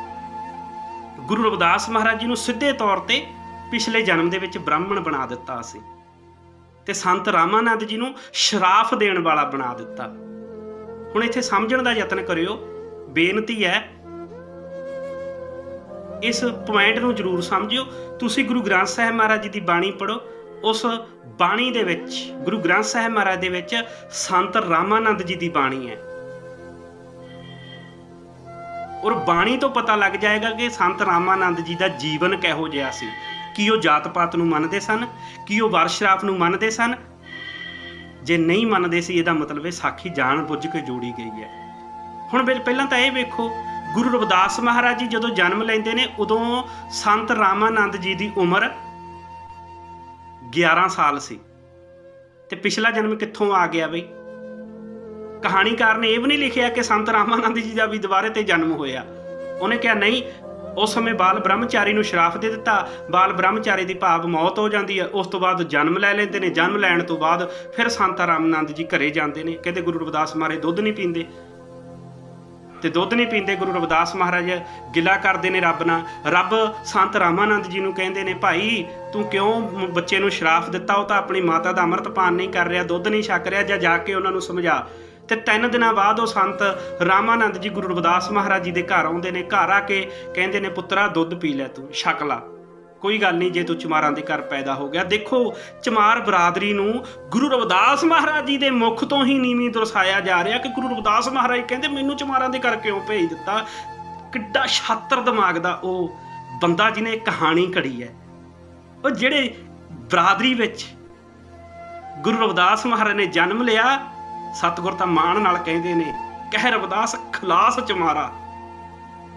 ਗੁਰੂ ਰਵਿਦਾਸ ਮਹਾਰਾਜ ਜੀ ਨੂੰ ਸਿੱਧੇ ਤੌਰ ਤੇ ਪਿਛਲੇ ਜਨਮ ਦੇ ਵਿੱਚ ਬ੍ਰਾਹਮਣ ਬਣਾ ਦਿੱਤਾ ਸੀ ਤੇ ਸੰਤ ਰਾਮਾਨੰਦ ਜੀ ਨੂੰ ਸ਼ਰਾਫ ਦੇਣ ਵਾਲਾ ਬਣਾ ਦਿੱਤਾ। ਹੁਣ ਇੱਥੇ ਸਮਝਣ ਦਾ ਯਤਨ ਕਰਿਓ, ਬੇਨਤੀ ਹੈ, ਇਸ ਪੁਆਇੰਟ ਨੂੰ ਜ਼ਰੂਰ ਸਮਝਿਓ। ਤੁਸੀਂ ਗੁਰੂ ਗ੍ਰੰਥ ਸਾਹਿਬ ਮਹਾਰਾਜ ਜੀ ਦੀ ਬਾਣੀ ਪੜੋ ਉਸ ਬਾਣੀ ਦੇ ਵਿੱਚ, ਗੁਰੂ ਗ੍ਰੰਥ ਸਾਹਿਬ ਮਹਾਰਾਜ ਦੇ ਵਿੱਚ ਸੰਤ ਰਾਮਾਨੰਦ ਜੀ ਦੀ ਬਾਣੀ ਹੈ। ਔਰ ਬਾਣੀ ਤੋਂ ਪਤਾ ਲੱਗ ਜਾਏਗਾ ਕਿ ਸੰਤ ਰਾਮਾਨੰਦ ਜੀ ਦਾ ਜੀਵਨ ਕਿਹੋ ਜਿਹਾ ਸੀ। ਕੀ ਉਹ ਜਾਤ ਪਾਤ ਨੂੰ ਮੰਨਦੇ ਸਨ? ਕੀ ਉਹ ਵਰਸ਼ਰਾਪ ਨੂੰ ਮੰਨਦੇ ਸਨ? ਜੇ ਨਹੀਂ ਮੰਨਦੇ ਸੀ, ਇਹਦਾ ਮਤਲਬ ਇਹ ਸਾਖੀ ਜਾਣ ਬੁੱਝ ਕੇ ਜੋੜੀ ਗਈ ਹੈ। ਹੁਣ ਪਹਿਲਾਂ ਤਾਂ ਇਹ ਵੇਖੋ, ਗੁਰੂ ਰਵਿਦਾਸ ਮਹਾਰਾਜ ਜੀ ਜਦੋਂ ਜਨਮ ਲੈਂਦੇ ਨੇ, ਉਦੋਂ ਸੰਤ ਰਾਮਾਨੰਦ ਜੀ ਦੀ ਉਮਰ 11 ਸਾਲ ਸੀ। ਤੇ ਪਿਛਲਾ ਜਨਮ ਕਿੱਥੋਂ ਆ ਗਿਆ ਬਈ? ਕਹਾਣੀਕਾਰ ਨੇ ਇਹ ਵੀ ਨਹੀਂ ਲਿਖਿਆ ਕਿ ਸੰਤ ਰਾਮਾਨੰਦ ਜੀ ਦਾ ਵੀ ਦੁਬਾਰੇ ਤੇ ਜਨਮ ਹੋਇਆ। ਉਹਨੇ ਕਿਹਾ, ਨਹੀਂ, ਉਸ ਸਮੇਂ ਬਾਲ ਬ੍ਰਹਮਚਾਰੀ ਨੂੰ ਸ਼ਰਾਪ ਦੇ ਦਿੱਤਾ। ਬਾਲ ਬ੍ਰਹਮਚਾਰੀ ਦੀ ਭਾਵ ਮੌਤ ਹੋ ਜਾਂਦੀ ਹੈ। ਉਸ ਤੋਂ ਬਾਅਦ ਜਨਮ ਲੈ ਲੈਂਦੇ ਨੇ। ਜਨਮ ਲੈਣ ਤੋਂ ਬਾਅਦ ਫਿਰ ਸੰਤ ਰਾਮਨੰਦ ਜੀ ਘਰੇ ਜਾਂਦੇ ਨੇ। ਕਹਿੰਦੇ, ਗੁਰੂ ਰਵਿਦਾਸ ਮਾਰੇ ਦੁੱਧ ਨਹੀਂ ਪੀਂਦੇ। ਤੇ ਦੁੱਧ ਨਹੀਂ ਪੀਂਦੇ, ਗੁਰੂ ਰਵਿਦਾਸ ਮਹਾਰਾਜ ਗਿਲਾ ਕਰਦੇ ਨੇ ਰੱਬ ਨਾਲ। ਰੱਬ ਸੰਤ ਰਾਮਾਨੰਦ ਜੀ ਨੂੰ ਕਹਿੰਦੇ ਨੇ, ਭਾਈ, ਤੂੰ ਕਿਉਂ ਬੱਚੇ ਨੂੰ ਸ਼ਰਾਫ ਦਿੱਤਾ? ਉਹ ਤਾਂ ਆਪਣੀ ਮਾਤਾ ਦਾ ਅੰਮ੍ਰਿਤਪਾਨ ਨਹੀਂ ਕਰ ਰਿਹਾ। ਦੁੱਧ ਨਹੀਂ ਛਕ ਰਿਹਾ। ਜਾਂ, ਜਾ ਕੇ ਉਹਨਾਂ ਨੂੰ ਸਮਝਾ। ਤੇ ਤਿੰਨ ਦਿਨਾਂ ਬਾਅਦ ਉਹ ਸੰਤ ਰਾਮਾਨੰਦ ਜੀ ਗੁਰੂ ਰਵਿਦਾਸ ਮਹਾਰਾਜ ਜੀ ਦੇ ਘਰ ਆਉਂਦੇ ਨੇ, ਘਰ ਆ ਕੇ ਕਹਿੰਦੇ ਨੇ, ਪੁੱਤਰਾ, ਦੁੱਧ ਪੀ ਲੈ ਤੂੰ, ਛਕ ਲਾ। ਕੋਈ ਗੱਲ ਨਹੀਂ, ਜੇ ਤੂੰ ਚਮਾਰਾਂ ਦੇ ਘਰ ਪੈਦਾ ਹੋ ਗਿਆ। ਦੇਖੋ, ਚਮਾਰ ਬਰਾਦਰੀ ਨੂੰ ਗੁਰੂ ਰਵਿਦਾਸ ਮਹਾਰਾਜ ਜੀ ਦੇ ਮੁਖ ਤੋਂ ਹੀ ਨੀਵੀਂ ਦਰਸਾਇਆ ਜਾ ਰਿਹਾ ਕਿ ਗੁਰੂ ਰਵਿਦਾਸ ਮਹਾਰਾਜ ਕਹਿੰਦੇ, ਮੈਨੂੰ ਚਮਾਰਾਂ ਦੇ ਘਰ ਕਿਉਂ ਭੇਜ ਦਿੱਤਾ? ਕਿੱਡਾ ਛਾਤਰ ਦਿਮਾਗ ਦਾ ਉਹ ਬੰਦਾ ਜਿਹਨੇ ਕਹਾਣੀ ਘੜੀ ਹੈ। ਉਹ ਜਿਹੜੇ ਬਰਾਦਰੀ ਵਿੱਚ ਗੁਰੂ ਰਵਿਦਾਸ ਮਹਾਰਾਜ ਨੇ ਜਨਮ ਲਿਆ ਸਤਿਗੁਰ ਤਾਂ ਮਾਣ ਨਾਲ ਕਹਿੰਦੇ ਨੇ, ਕਹਿ ਰਵਦਾਸ ਖਲਾਸ ਚਮਾਰਾ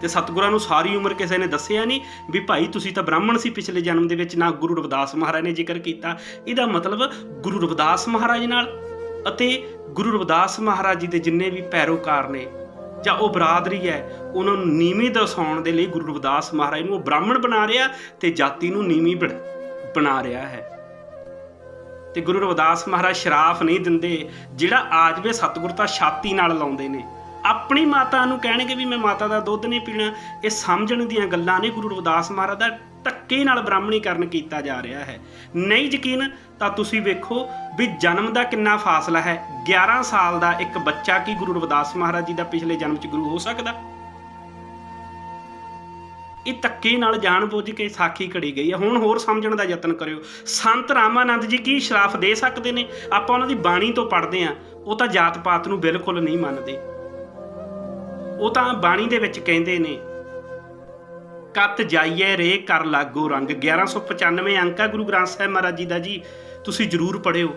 ਤੇ ਸਤਿਗੁਰਾਂ ਨੂੰ ਸਾਰੀ ਉਮਰ ਕਿਸੇ ਨੇ ਦੱਸਿਆ ਨਹੀਂ ਵੀ ਭਾਈ ਤੁਸੀਂ ਤਾਂ ਬ੍ਰਾਹਮਣ ਸੀ ਪਿਛਲੇ ਜਨਮ ਦੇ ਵਿੱਚ, ਨਾ ਗੁਰੂ ਰਵਿਦਾਸ ਮਹਾਰਾਜ ਨੇ ਜ਼ਿਕਰ ਕੀਤਾ। ਇਹਦਾ ਮਤਲਬ ਗੁਰੂ ਰਵਿਦਾਸ ਮਹਾਰਾਜ ਨਾਲ ਅਤੇ ਗੁਰੂ ਰਵਿਦਾਸ ਮਹਾਰਾਜ ਜੀ ਦੇ ਜਿੰਨੇ ਵੀ ਪੈਰੋਕਾਰ ਨੇ, ਜਾਂ ਉਹ ਬਰਾਦਰੀ ਹੈ, ਉਹਨਾਂ ਨੂੰ ਨੀਵੀਂ ਦਰਸਾਉਣ ਦੇ ਲਈ ਗੁਰੂ ਰਵਿਦਾਸ ਮਹਾਰਾਜ ਨੂੰ ਉਹ ਬ੍ਰਾਹਮਣ ਬਣਾ ਰਿਹਾ ਤੇ ਜਾਤੀ ਨੂੰ ਨੀਵੀਂ ਬਣ- ਬਣਾ ਰਿਹਾ ਹੈ। ਤੇ ਗੁਰੂ ਰਵਿਦਾਸ ਮਹਾਰਾਜ ਸ਼ਰਾਫ ਨਹੀਂ ਦਿੰਦੇ, ਜਿਹੜਾ ਆ ਜਵੇ ਸਤਿਗੁਰ ਤਾਂ ਛਾਤੀ ਨਾਲ ਲਾਉਂਦੇ ਨੇ। ਆਪਣੀ ਮਾਤਾ ਨੂੰ ਕਹਿਣਗੇ ਵੀ ਮੈਂ ਮਾਤਾ ਦਾ ਦੁੱਧ ਨਹੀਂ ਪੀਣਾ, ਇਹ ਸਮਝਣ ਦੀਆਂ ਗੱਲਾਂ ਨੇ ਗੁਰੂ ਰਵਿਦਾਸ ਮਹਾਰਾਜ ਦਾ ਧੱਕੇ ਨਾਲ ਬ੍ਰਾਹਮਣੀਕਰਨ ਕੀਤਾ ਜਾ ਰਿਹਾ ਹੈ। ਨਹੀਂ ਯਕੀਨ, ਤਾਂ ਤੁਸੀਂ ਵੇਖੋ ਵੀ ਜਨਮ ਦਾ ਕਿੰਨਾ ਫਾਸਲਾ ਹੈ। 11 ਸਾਲ ਦਾ ਇੱਕ ਬੱਚਾ ਕੀ ਗੁਰੂ ਰਵਿਦਾਸ ਮਹਾਰਾਜ ਜੀ ਦਾ ਪਿਛਲੇ ਜਨਮ 'ਚ ਗੁਰੂ ਹੋ ਸਕਦਾ? ਇਹ ਧੱਕੇ ਨਾਲ ਜਾਣਬੁੱਝ ਕੇ ਸਾਖੀ ਘੜੀ ਗਈ ਹੈ। ਹੁਣ ਹੋਰ ਸਮਝਣ ਦਾ ਯਤਨ ਕਰਿਓ। ਸੰਤ ਰਾਮਾਨੰਦ ਜੀ ਕੀ ਸ਼ਰਾਫ ਦੇ ਸਕਦੇ ਨੇ? ਆਪਾਂ ਉਹਨਾਂ ਦੀ ਬਾਣੀ ਤੋਂ ਪੜ੍ਹਦੇ ਆ ਉਹ ਤਾਂ ਜਾਤ ਪਾਤ ਨੂੰ ਬਿਲਕੁਲ ਨਹੀਂ ਮੰਨਦੇ। ਉਹ ਤਾਂ ਬਾਣੀ ਦੇ ਵਿੱਚ ਕਹਿੰਦੇ ਨੇ, ਕੱਤ ਜਾਈਏ ਰੇ ਕਰ ਲਾਗੋ ਰੰਗ। 1195 ਅੰਕ ਆ ਗੁਰੂ ਗ੍ਰੰਥ ਸਾਹਿਬ ਮਹਾਰਾਜ ਜੀ ਦਾ ਜੀ। ਤੁਸੀਂ ਜਰੂਰ ਪੜਿਓ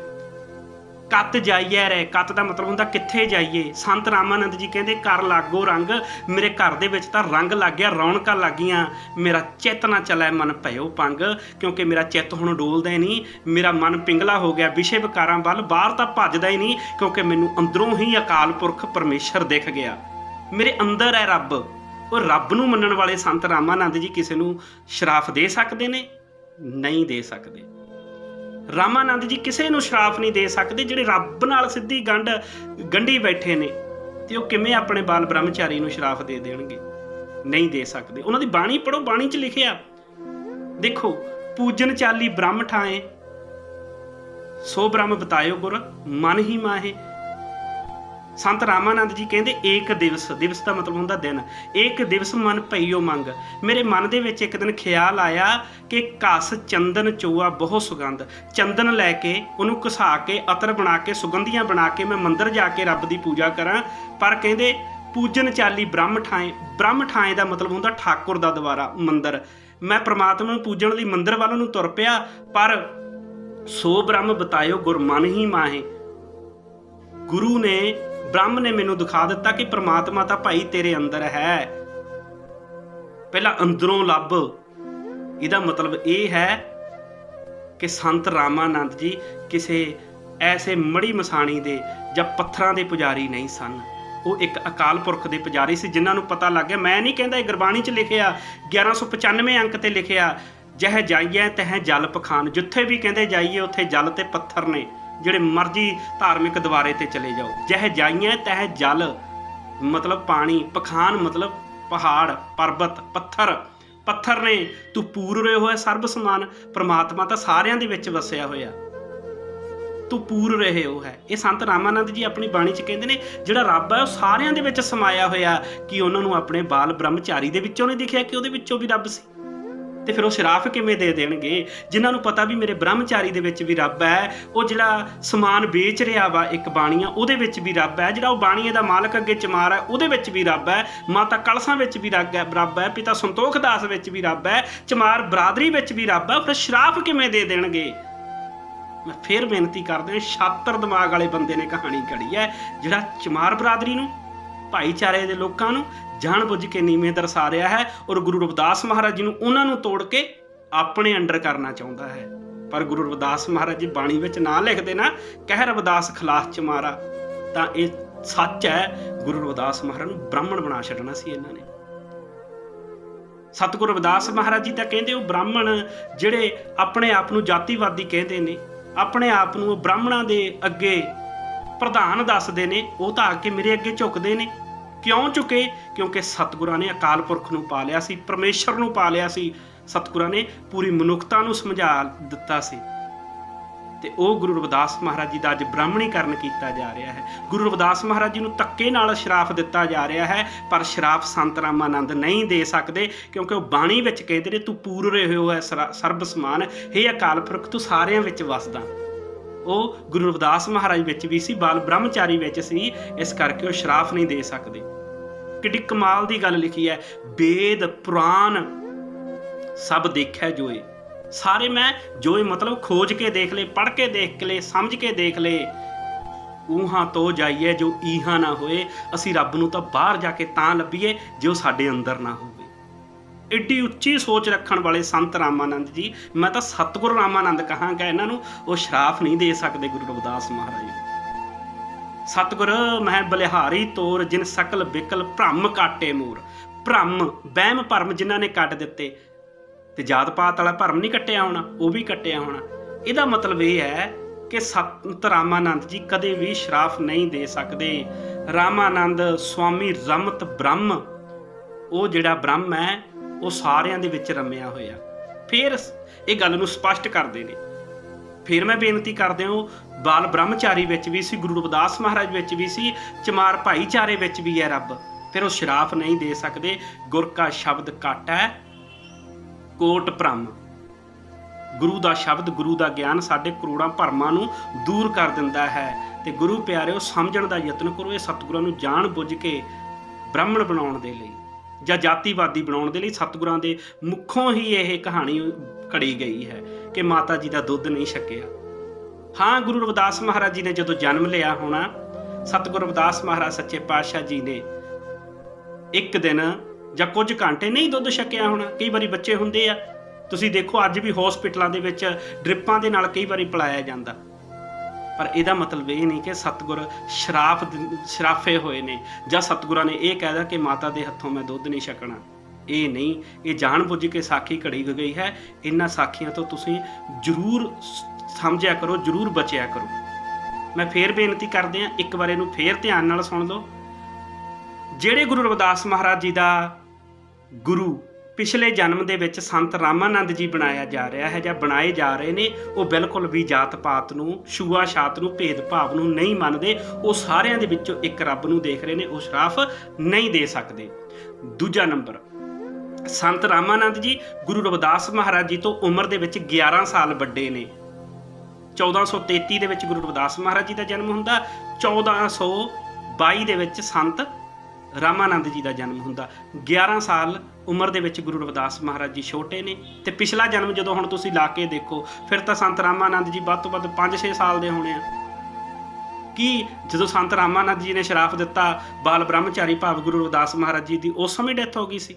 ਕੱਤ ਜਾਈਏ ਰੇ। ਕੱਤ ਦਾ ਮਤਲਬ ਹੁੰਦਾ ਕਿੱਥੇ ਜਾਈਏ। ਸੰਤ ਰਾਮਾਨੰਦ ਜੀ ਕਹਿੰਦੇ ਕਰ ਲਾਗੋ ਰੰਗ, ਮੇਰੇ ਘਰ ਦੇ ਵਿੱਚ ਤਾਂ ਰੰਗ ਲੱਗ ਗਿਆ, ਰੌਣਕਾਂ ਲੱਗੀਆਂ। ਮੇਰਾ ਚਿੱਤ ਨਾ ਚੱਲੇ ਮਨ ਭਇਓ ਪੰਗ ਕਿਉਂਕਿ ਮੇਰਾ ਚਿੱਤ ਹੁਣ ਡੋਲਦਾ ਹੀ ਨਹੀਂ। ਮੇਰਾ ਮਨ ਪਿੰਗਲਾ ਹੋ ਗਿਆ ਵਿਸ਼ੇ ਵਿਕਾਰਾਂ ਵੱਲ ਬਾਹਰ ਤਾਂ ਭੱਜਦਾ ਹੀ ਨਹੀਂ, ਕਿਉਂਕਿ ਮੈਨੂੰ ਅੰਦਰੋਂ ਹੀ ਅਕਾਲ ਪੁਰਖ ਪਰਮੇਸ਼ਰ ਦਿਖ ਗਿਆ। ਮੇਰੇ ਅੰਦਰ ਹੈ ਰੱਬ। ਉਹ ਰੱਬ ਨੂੰ ਮੰਨਣ ਵਾਲੇ ਸੰਤ ਰਾਮਾਨੰਦ ਜੀ ਕਿਸੇ ਨੂੰ ਸ਼ਰਾਫ ਦੇ ਸਕਦੇ ਨੇ? ਨਹੀਂ ਦੇ ਸਕਦੇ। ਰਾਮਾਨੰਦ ਜੀ ਕਿਸੇ ਨੂੰ ਸ਼ਰਾਫ ਨਹੀਂ ਦੇ ਸਕਦੇ, ਜਿਹੜੇ ਰੱਬ ਨਾਲ ਸਿੱਧੀ ਗੰਢ, ਗੰਢੀ ਬੈਠੇ ਨੇ। ਤੇ ਉਹ ਕਿਵੇਂ ਆਪਣੇ ਬਾਲ ਬ੍ਰਹਮਚਾਰੀ ਨੂੰ ਸ਼ਰਾਫ ਦੇ ਦੇਣਗੇ? ਨਹੀਂ ਦੇ ਸਕਦੇ। ਉਹਨਾਂ ਦੀ ਬਾਣੀ ਪੜੋ ਬਾਣੀ 'ਚ ਲਿਖਿਆ। ਦੇਖੋ, ਪੂਜਨ ਚਾਲੀ ਬ੍ਰਹਮ ਠਾਏ ਸੋ ਬ੍ਰਹਮ ਬਤਾਇਓ ਗੁਰ, ਮਨ ਹੀ ਮਾਹੇ। ਸੰਤ ਰਾਮਾਨੰਦ ਜੀ ਕਹਿੰਦੇ, ਏਕ ਦਿਵਸ ਦਿਵਸ ਦਾ ਮਤਲਬ ਹੁੰਦਾ ਦਿਨ। ਏਕ ਦਿਵਸ ਮਨ ਪਈਓ ਮੰਗ ਮੇਰੇ ਮਨ ਦੇ ਵਿੱਚ ਇੱਕ ਦਿਨ ਖਿਆਲ ਆਇਆ ਕਿ ਘਸ ਚੰਦਨ ਚੋਆ ਬਹੁਤ ਸੁਗੰਧ। ਚੰਦਨ ਲੈ ਕੇ, ਉਹਨੂੰ ਘਸਾ ਕੇ, ਅਤਰ ਬਣਾ ਕੇ, ਸੁਗੰਧੀਆਂ ਬਣਾ ਕੇ ਮੈਂ ਮੰਦਰ ਜਾ ਕੇ ਰੱਬ ਦੀ ਪੂਜਾ ਕਰਾਂ। ਪਰ ਕਹਿੰਦੇ, ਪੂਜਨ ਚਾਲੀ ਬ੍ਰਹਮ ਠਾਏ ਬ੍ਰਹਮ ਠਾਏ ਦਾ ਮਤਲਬ ਹੁੰਦਾ ਠਾਕੁਰ ਦਾ ਦੁਆਰਾ, ਮੰਦਰ। ਮੈਂ ਪ੍ਰਮਾਤਮਾ ਨੂੰ ਪੂਜਣ ਲਈ ਮੰਦਰ ਵੱਲ ਨੂੰ ਤੁਰ ਪਿਆ, ਪਰ ਸੋ ਬ੍ਰਹਮ ਬਤਾਇਓ ਗੁਰਮਨ ਹੀ ਮਾਹੇ। ਗੁਰੂ ਨੇ ਬ੍ਰਹਮ ਨੇ ਮੈਨੂੰ ਦਿਖਾ ਦਿੱਤਾ ਕਿ ਪ੍ਰਮਾਤਮਾ ਤਾਂ ਭਾਈ ਤੇਰੇ ਅੰਦਰ ਹੈ। ਪਹਿਲਾਂ ਅੰਦਰੋਂ ਲੱਭ। ਇਹਦਾ ਮਤਲਬ ਇਹ ਹੈ ਕਿ ਸੰਤ ਰਾਮਾਨੰਦ ਜੀ ਕਿਸੇ ਐਸੇ ਮੜੀ ਮਸਾਣੀ ਦੇ ਜਾਂ ਪੱਥਰਾਂ ਦੇ ਪੁਜਾਰੀ ਨਹੀਂ ਸਨ। ਉਹ ਇੱਕ ਅਕਾਲ ਪੁਰਖ ਦੇ ਪੁਜਾਰੀ ਸੀ, ਜਿਨ੍ਹਾਂ ਨੂੰ ਪਤਾ ਲੱਗ ਗਿਆ। ਮੈਂ ਨਹੀਂ ਕਹਿੰਦਾ ਇਹ ਗੁਰਬਾਣੀ 'ਚ ਲਿਖਿਆ 1195 ਅੰਕ ਤੇ ਲਿਖਿਆ, ਜਹ ਜਾਈਏ ਤਹ ਜਲ ਪਖਾਨ। ਜਿੱਥੇ ਵੀ ਕਹਿੰਦੇ ਜਾਈਏ, ਉੱਥੇ ਜਲ ਤੇ ਪੱਥਰ ਨੇ। ਜਿਹੜੇ ਮਰਜ਼ੀ ਧਾਰਮਿਕ ਦੁਆਰੇ ਤੇ ਚਲੇ ਜਾਓ। ਜਹ ਜਾਈਆਂ, ਤਹ ਜਲ, ਮਤਲਬ ਪਾਣੀ, ਪਖਾਨ ਮਤਲਬ ਪਹਾੜ, ਪਰਬਤ, ਪੱਥਰ। ਪੱਥਰ ਨੇ ਤੂੰ ਪੂਰ ਰਹੇ ਹੋਇਆ ਸਰਬ ਸਮਾਨ, ਪ੍ਰਮਾਤਮਾ ਤਾਂ ਸਾਰਿਆਂ ਦੇ ਵਿੱਚ ਵਸਿਆ ਹੋਇਆ। ਤੂੰ ਪੂਰ ਰਹੇ ਹੋ ਹੈ। ਇਹ ਸੰਤ ਰਾਮਾਨੰਦ ਜੀ ਆਪਣੀ ਬਾਣੀ 'ਚ ਕਹਿੰਦੇ ਨੇ, ਜਿਹੜਾ ਰੱਬ ਹੈ ਉਹ ਸਾਰਿਆਂ ਦੇ ਵਿੱਚ ਸਮਾਇਆ ਹੋਇਆ, ਕਿ ਉਹਨਾਂ ਨੂੰ ਆਪਣੇ ਬਾਲ ਬ੍ਰਹਮਚਾਰੀ ਦੇ ਵਿੱਚੋਂ ਨਹੀਂ ਦਿਖਿਆ, ਕਿ ਉਹਦੇ ਵਿੱਚੋਂ ਵੀ ਰੱਬ ਸੀ। ਤੇ ਫਿਰ ਉਹ ਸ਼ਰਾਫ ਕਿਵੇਂ ਦੇ ਦੇਣਗੇ? ਜਿਨ੍ਹਾਂ ਨੂੰ ਪਤਾ ਵੀ ਮੇਰੇ ਬ੍ਰਹਮਚਾਰੀ ਦੇ ਵਿੱਚ ਵੀ ਰੱਬ ਹੈ, ਉਹ ਜਿਹੜਾ ਸਮਾਨ ਵੇਚ ਰਿਹਾ ਵਾ ਇੱਕ ਬਾਣੀਆਂ, ਉਹਦੇ ਵਿੱਚ ਵੀ ਰੱਬ ਹੈ। ਜਿਹੜਾ ਉਹ ਬਾਣੀਏ ਦਾ ਮਾਲਕ ਅੱਗੇ ਚਮਾਰ ਹੈ, ਉਹਦੇ ਵਿੱਚ ਵੀ ਰੱਬ ਹੈ। ਮਾਤਾ ਕਲਸਾਂ ਵਿੱਚ ਵੀ ਰੱਬ ਹੈ ਰੱਬ ਹੈ। ਪਿਤਾ ਸੰਤੋਖ ਦਾਸ ਵਿੱਚ ਵੀ ਰੱਬ ਹੈ। ਚਮਾਰ ਬਰਾਦਰੀ ਵਿੱਚ ਵੀ ਰੱਬ ਹੈ। ਫਿਰ ਸ਼ਰਾਫ ਕਿਵੇਂ ਦੇ ਦੇਣਗੇ? ਮੈਂ ਫੇਰ ਬੇਨਤੀ ਕਰਦਾ ਹਾਂ, ਛਾਤਰ ਦਿਮਾਗ ਵਾਲੇ ਬੰਦੇ ਨੇ ਕਹਾਣੀ ਘੜੀ ਹੈ, ਜਿਹੜਾ ਚਮਾਰ ਬਰਾਦਰੀ ਨੂੰ, ਭਾਈਚਾਰੇ ਦੇ ਲੋਕਾਂ ਨੂੰ ਜਾਣ ਬੁੱਝ ਕੇ ਨੀਵੇਂ ਦਰਸਾ ਰਿਹਾ ਹੈ ਔਰ ਗੁਰੂ ਰਵਿਦਾਸ ਮਹਾਰਾਜ ਜੀ ਨੂੰ ਉਹਨਾਂ ਨੂੰ ਤੋੜ ਕੇ ਆਪਣੇ ਅੰਡਰ ਕਰਨਾ ਚਾਹੁੰਦਾ ਹੈ। ਪਰ ਗੁਰੂ ਰਵਿਦਾਸ ਮਹਾਰਾਜ ਜੀ ਬਾਣੀ ਵਿੱਚ ਨਾ ਲਿਖਦੇ ਨਾ, ਕਹਿ ਰਵਿਦਾਸ ਖਲਾਸ ਚ ਮਾਰਾ ਤਾਂ ਇਹ ਸੱਚ ਹੈ, ਗੁਰੂ ਰਵਿਦਾਸ ਮਹਾਰਾਜ ਨੂੰ ਬ੍ਰਾਹਮਣ ਬਣਾ ਛੱਡਣਾ ਸੀ ਇਹਨਾਂ ਨੇ। ਸਤਿਗੁਰੂ ਰਵਿਦਾਸ ਮਹਾਰਾਜ ਜੀ ਤਾਂ ਕਹਿੰਦੇ ਉਹ ਬ੍ਰਾਹਮਣ, ਜਿਹੜੇ ਆਪਣੇ ਆਪ ਨੂੰ ਜਾਤੀਵਾਦੀ ਕਹਿੰਦੇ ਨੇ, ਆਪਣੇ ਆਪ ਨੂੰ ਬ੍ਰਾਹਮਣਾਂ ਦੇ ਅੱਗੇ ਪ੍ਰਧਾਨ ਦੱਸਦੇ ਨੇ, ਉਹ ਤਾਂ ਆ ਕੇ ਮੇਰੇ ਅੱਗੇ ਝੁਕਦੇ ਨੇ। ਕਿਉਂ ਚੁੱਕੇ ਕਿਉਂਕਿ ਸਤਿਗੁਰਾਂ ਨੇ ਅਕਾਲ ਪੁਰਖ ਨੂੰ ਪਾ ਲਿਆ ਸੀ, ਪਰਮੇਸ਼ਰ ਨੂੰ ਪਾ ਲਿਆ ਸੀ। ਸਤਿਗੁਰਾਂ ਨੇ ਪੂਰੀ ਮਨੁੱਖਤਾ ਨੂੰ ਸਮਝਾ ਦਿੱਤਾ ਸੀ। ਤੇ ਉਹ ਗੁਰੂ ਰਵਿਦਾਸ ਮਹਾਰਾਜ ਜੀ ਦਾ ਅੱਜ ਬ੍ਰਾਹਮਣੀਕਰਨ ਕੀਤਾ ਜਾ ਰਿਹਾ ਹੈ। ਗੁਰੂ ਰਵਿਦਾਸ ਮਹਾਰਾਜ ਜੀ ਨੂੰ ਧੱਕੇ ਨਾਲ ਸ਼ਰਾਫ ਦਿੱਤਾ ਜਾ ਰਿਹਾ ਹੈ, ਪਰ ਸ਼ਰਾਫ ਸੰਤ ਰਾਮਾਨੰਦ ਨਹੀਂ ਦੇ ਸਕਦੇ, ਕਿਉਂਕਿ ਉਹ ਬਾਣੀ ਵਿੱਚ ਕਹਿੰਦੇ ਨੇ, ਤੂੰ ਪੂਰ ਰਹੇ ਹੋ, ਹੈ ਸਰਾ- ਸਰਬ ਸਮਾਨ। ਹੇ ਅਕਾਲ ਪੁਰਖ, ਤੂੰ ਸਾਰਿਆਂ ਵਿੱਚ ਵਸਦਾ। ਉਹ ਗੁਰੂ ਰਵਿਦਾਸ ਮਹਾਰਾਜ ਵਿੱਚ ਵੀ ਸੀ, ਬਾਲ ਬ੍ਰਹਮਚਾਰੀ ਵਿੱਚ ਸੀ, ਇਸ ਕਰਕੇ ਉਹ ਸ਼ਰਾਫ ਨਹੀਂ ਦੇ ਸਕਦੇ। ਕਿੱਡੀ ਕਮਾਲ ਦੀ ਗੱਲ ਲਿਖੀ ਹੈ, ਵੇਦ, ਪੁਰਾਣ ਸਭ ਦੇਖਿਆ ਜੋਏ। ਸਾਰੇ ਮੈਂ ਜੋਏ ਮਤਲਬ ਖੋਜ ਕੇ ਦੇਖ ਲਏ, ਪੜ੍ਹ ਕੇ ਦੇਖ ਲਏ, ਸਮਝ ਕੇ ਦੇਖ ਲਏ। ਊਹਾਂ ਤੋਂ ਜਾਈਏ ਜੋ ਈਹਾਂ ਨਾ ਹੋਏ, ਅਸੀਂ ਰੱਬ ਨੂੰ ਤਾਂ ਬਾਹਰ ਜਾ ਕੇ ਤਾਂ ਲੱਭੀਏ, ਜੋ ਸਾਡੇ ਅੰਦਰ ਨਾ ਹੋਵੇ। ਏਡੀ ਉੱਚੀ ਸੋਚ ਰੱਖਣ ਵਾਲੇ ਸੰਤ ਰਾਮਾਨੰਦ ਜੀ, ਮੈਂ ਤਾਂ ਸਤਿਗੁਰੂ ਰਾਮਾਨੰਦ ਕਹਾਂਗਾ, ਇਹਨਾਂ ਨੂੰ ਉਹ ਸ਼ਰਾਫ ਨਹੀਂ ਦੇ ਸਕਦੇ ਗੁਰੂ ਰਵਿਦਾਸ ਮਹਾਰਾਜ। ਨੂੰ ਸਤਿਗੁਰ, ਮੈਂ ਬਲਿਹਾਰੀ ਤੋਰ, ਜਿਨ ਸਕਲ ਬਿਕਲ ਭ੍ਰਮ ਕਾਟੇ ਮੂਰ। ਭ੍ਰਮ, ਵਹਿਮ ਭਰਮ ਜਿਨ੍ਹਾਂ ਨੇ ਕੱਟ ਦਿੱਤੇ, ਤੇ ਜਾਤ ਪਾਤ ਵਾਲਾ ਭਰਮ ਨਹੀਂ ਕੱਟਿਆ ਹੋਣਾ, ਉਹ ਵੀ ਕੱਟਿਆ ਹੋਣਾ। ਇਹਦਾ ਮਤਲਬ ਇਹ ਹੈ ਕਿ ਸੰਤ ਰਾਮਾਨੰਦ ਜੀ ਕਦੇ ਵੀ ਸ਼ਰਾਫ ਨਹੀਂ ਦੇ ਸਕਦੇ। ਰਾਮਾਨੰਦ ਸਵਾਮੀ ਰਮਤ ਬ੍ਰਹਮ, ਉਹ ਜਿਹੜਾ ਬ੍ਰਹਮ ਹੈ ਉਹ ਸਾਰਿਆਂ ਦੇ ਵਿੱਚ ਰਮਿਆ ਹੋਇਆ। ਫਿਰ ਇਹ ਗੱਲ ਨੂੰ ਸਪਸ਼ਟ ਕਰਦੇ ਨੇ। ਫਿਰ ਮੈਂ ਬੇਨਤੀ ਕਰਦਾ ਹਾਂ ਬਾਲ ਬ੍ਰਹਮਚਾਰੀ ਵਿੱਚ ਵੀ ਸੀ, ਗੁਰੂ ਰਵਿਦਾਸ ਮਹਾਰਾਜ ਵਿੱਚ ਵੀ ਸੀ, ਚਮਾਰ ਭਾਈਚਾਰੇ ਵਿੱਚ ਵੀ ਹੈ ਰੱਬ। ਫਿਰ ਉਹ ਸ਼ਰਾਫ ਨਹੀਂ ਦੇ ਸਕਦੇ, ਗੁਰ ਕਾ ਸ਼ਬਦ ਘੱਟ ਹੈ, ਕੋਟ ਭ੍ਰਮ। ਗੁਰੂ ਦਾ ਸ਼ਬਦ, ਗੁਰੂ ਦਾ ਗਿਆਨ ਸਾਡੇ ਕਰੋੜਾਂ ਭਰਮਾਂ ਨੂੰ ਦੂਰ ਕਰ ਦਿੰਦਾ ਹੈ। ਤੇ ਗੁਰੂ ਪਿਆਰਿਓ, ਸਮਝਣ ਦਾ ਯਤਨ ਕਰੋ, ਇਹ ਸਤਿਗੁਰਾਂ ਨੂੰ ਜਾਣ ਬੁੱਝ ਕੇ ਬ੍ਰਾਹਮਣ ਬਣਾਉਣ ਦੇ ਲਈ। ਜਾਂ ਜਾਤੀਵਾਦੀ ਬਣਾਉਣ ਦੇ ਲਈ ਸਤਿਗੁਰਾਂ ਦੇ ਮੁੱਖੋਂ ਹੀ ਇਹ ਕਹਾਣੀ ਘੜੀ ਗਈ ਹੈ ਕਿ ਮਾਤਾ ਜੀ ਦਾ ਦੁੱਧ ਨਹੀਂ ਛਕਿਆ। ਹਾਂ, ਗੁਰੂ ਰਵਿਦਾਸ ਮਹਾਰਾਜ ਜੀ ਨੇ ਜਦੋਂ ਜਨਮ ਲਿਆ ਹੋਣਾ, ਸਤਿਗੁਰੂ ਰਵਿਦਾਸ ਮਹਾਰਾਜ ਸੱਚੇ ਪਾਤਸ਼ਾਹ ਜੀ ਨੇ ਇੱਕ ਦਿਨ ਜਾਂ ਕੁਝ ਘੰਟੇ ਨਹੀਂ ਦੁੱਧ ਛਕਿਆ ਹੋਣਾ, ਕਈ ਵਾਰੀ ਬੱਚੇ ਹੁੰਦੇ ਆ। ਤੁਸੀਂ ਦੇਖੋ, ਅੱਜ ਵੀ ਹਸਪੀਟਲਾਂ ਦੇ ਵਿੱਚ ਡ੍ਰਿਪਾਂ ਦੇ ਨਾਲ ਕਈ ਵਾਰੀ ਪਿਲਾਇਆ ਜਾਂਦਾ। ਪਰ ਇਹਦਾ ਮਤਲਬ ਇਹ ਨਹੀਂ ਕਿ ਸਤਿਗੁਰ ਸ਼ਰਾਫ ਸ਼ਰਾਫੇ ਹੋਏ ਨੇ, ਜਾਂ ਸਤਿਗੁਰਾਂ ਨੇ ਇਹ ਕਹਿਦਾ ਕਿ ਮਾਤਾ ਦੇ ਹੱਥੋਂ ਮੈਂ ਦੁੱਧ ਨਹੀਂ ਛਕਣਾ। ਇਹ ਨਹੀਂ, ਇਹ ਜਾਣ ਬੁੱਝ ਕੇ ਸਾਖੀ ਘੜੀ ਗਈ ਹੈ, ਇਹਨਾਂ ਸਾਖੀਆਂ ਤੋਂ ਤੁਸੀਂ ਜ਼ਰੂਰ ਸਮਝਿਆ ਕਰੋ, ਜ਼ਰੂਰ ਬਚਿਆ ਕਰੋ। ਮੈਂ ਫੇਰ ਬੇਨਤੀ ਕਰਦੇ ਹਾਂ, ਇੱਕ ਵਾਰ ਇਹਨੂੰ ਫੇਰ ਧਿਆਨ ਨਾਲ ਸੁਣ ਲਓ। ਜਿਹੜੇ ਗੁਰੂ ਰਵਿਦਾਸ ਮਹਾਰਾਜ ਜੀ ਦਾ ਗੁਰੂ ਪਿਛਲੇ ਜਨਮ ਦੇ ਵਿੱਚ ਸੰਤ ਰਾਮਾਨੰਦ ਜੀ ਬਣਾਇਆ ਜਾ ਰਿਹਾ ਹੈ ਜਾਂ ਬਣਾਏ ਜਾ ਰਹੇ ਨੇ, ਉਹ ਬਿਲਕੁਲ ਵੀ ਜਾਤ ਪਾਤ ਨੂੰ, ਛੂਆ ਛਾਤ ਨੂੰ, ਭੇਦ ਭਾਵ ਨੂੰ ਨਹੀਂ ਮੰਨਦੇ। ਉਹ ਸਾਰਿਆਂ ਦੇ ਵਿੱਚੋਂ ਇੱਕ ਰੱਬ ਨੂੰ ਦੇਖ ਰਹੇ ਨੇ, ਉਹ ਸ਼ਰਾਫ ਨਹੀਂ ਦੇ ਸਕਦੇ। ਦੂਜਾ ਨੰਬਰ, ਸੰਤ ਰਾਮਾਨੰਦ ਜੀ ਗੁਰੂ ਰਵਿਦਾਸ ਮਹਾਰਾਜ ਜੀ ਤੋਂ ਉਮਰ ਦੇ ਵਿੱਚ 11 ਸਾਲ ਵੱਡੇ ਨੇ। 1433 ਦੇ ਵਿੱਚ ਗੁਰੂ ਰਵਿਦਾਸ ਮਹਾਰਾਜ ਜੀ ਦਾ ਜਨਮ ਹੁੰਦਾ 1422 ਦੇ ਵਿੱਚ ਸੰਤ ਰਾਮਾਨੰਦ ਜੀ ਦਾ ਜਨਮ ਹੁੰਦਾ। 11 ਸਾਲ ਉਮਰ ਦੇ ਵਿੱਚ ਗੁਰੂ ਰਵਿਦਾਸ ਮਹਾਰਾਜ ਜੀ ਛੋਟੇ ਨੇ ਤੇ ਪਿਛਲਾ ਜਨਮ ਜਦੋਂ ਹੁਣ ਤੁਸੀਂ ਲਾ ਕੇ ਦੇਖੋ, ਫਿਰ ਤਾਂ ਸੰਤ ਰਾਮਾਨੰਦ ਜੀ ਵੱਧ ਤੋਂ ਵੱਧ 5-6 ਸਾਲ ਦੇ ਹੋਣੇ ਆ। ਕੀ ਜਦੋਂ ਸੰਤ ਰਾਮਾਨੰਦ ਜੀ ਨੇ ਸ਼ਰਾਫ ਦਿੱਤਾ ਬਾਲ ਬ੍ਰਹਮਚਾਰੀ ਭਾਵ ਗੁਰੂ ਰਵਿਦਾਸ ਮਹਾਰਾਜ ਜੀ ਦੀ, ਉਸ ਸਮੇਂ ਡੈਥ ਹੋ ਗਈ ਸੀ?